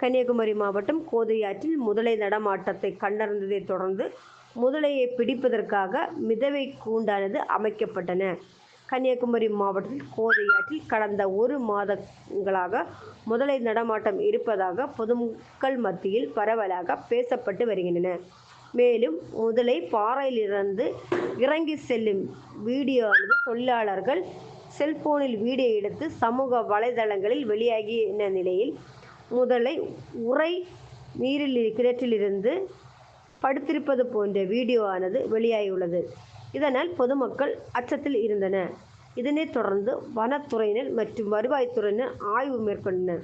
கன்னியாகுமரி மாவட்டம் கோதையாற்றில் முதலை நடமாட்டத்தை கண்டறிந்ததைத் தொடர்ந்து முதலையை பிடிப்பதற்காக மிதவை கூண்டானது அமைக்கப்பட்டன. கன்னியாகுமரி மாவட்டத்தில் கோதையாற்றில் கடந்த ஒரு மாதங்களாக முதலை நடமாட்டம் இருப்பதாக பொதுமக்கள் மத்தியில் பரவலாக பேசப்பட்டு வருகின்றன. மேலும் முதலை பாறையிலிருந்து இறங்கி செல்லும் வீடியோவானது தொழிலாளர்கள் செல்போனில் வீடியோ எடுத்து சமூக வலைதளங்களில் வெளியாகிய நிலையில் முதலை உறை நீரில் கிணற்றிலிருந்து படுத்திருப்பது போன்ற வீடியோவானது வெளியாகியுள்ளது. இதனால் பொதுமக்கள் அச்சத்தில் இருந்தன இதனைத் தொடர்ந்து வனத்துறையினர் மற்றும் வருவாய்த்துறையினர் ஆய்வு மேற்கொண்டனர்.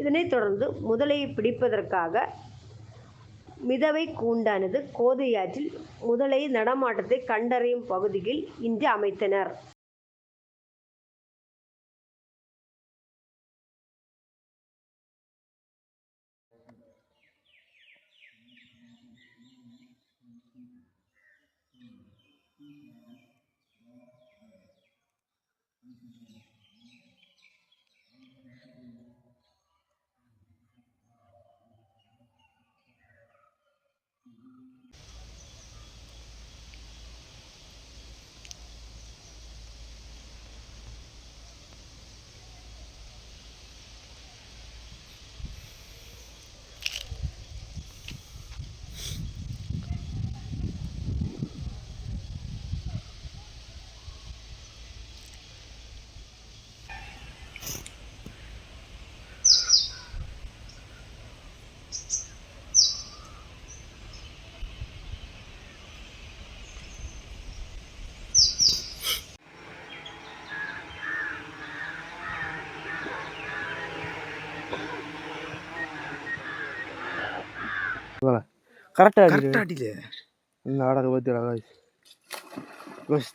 இதனைத் தொடர்ந்து முதலையை பிடிப்பதற்காக மிதவை கூண்டானது கோதையாற்றில் முதலை நடமாட்டத்தை கண்டறியும் பகுதியில் இன்று அமைத்தனர். Thank you. கரெக்டாக கரெக்டாக அடியில இந்த ஆடரை பற்றி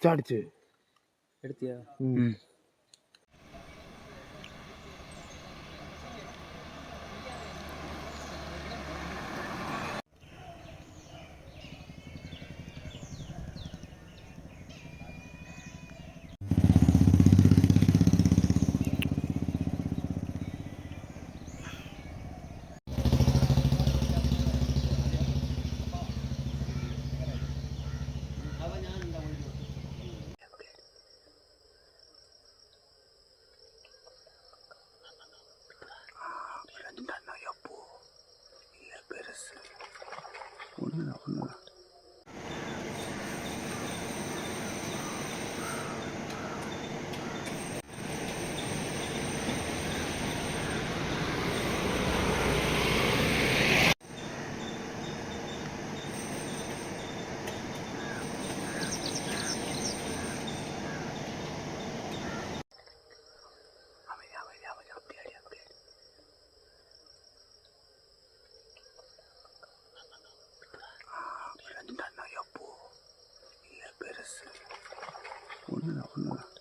அடிச்சு. எடுத்தியா? ம். Una. 回来了回来了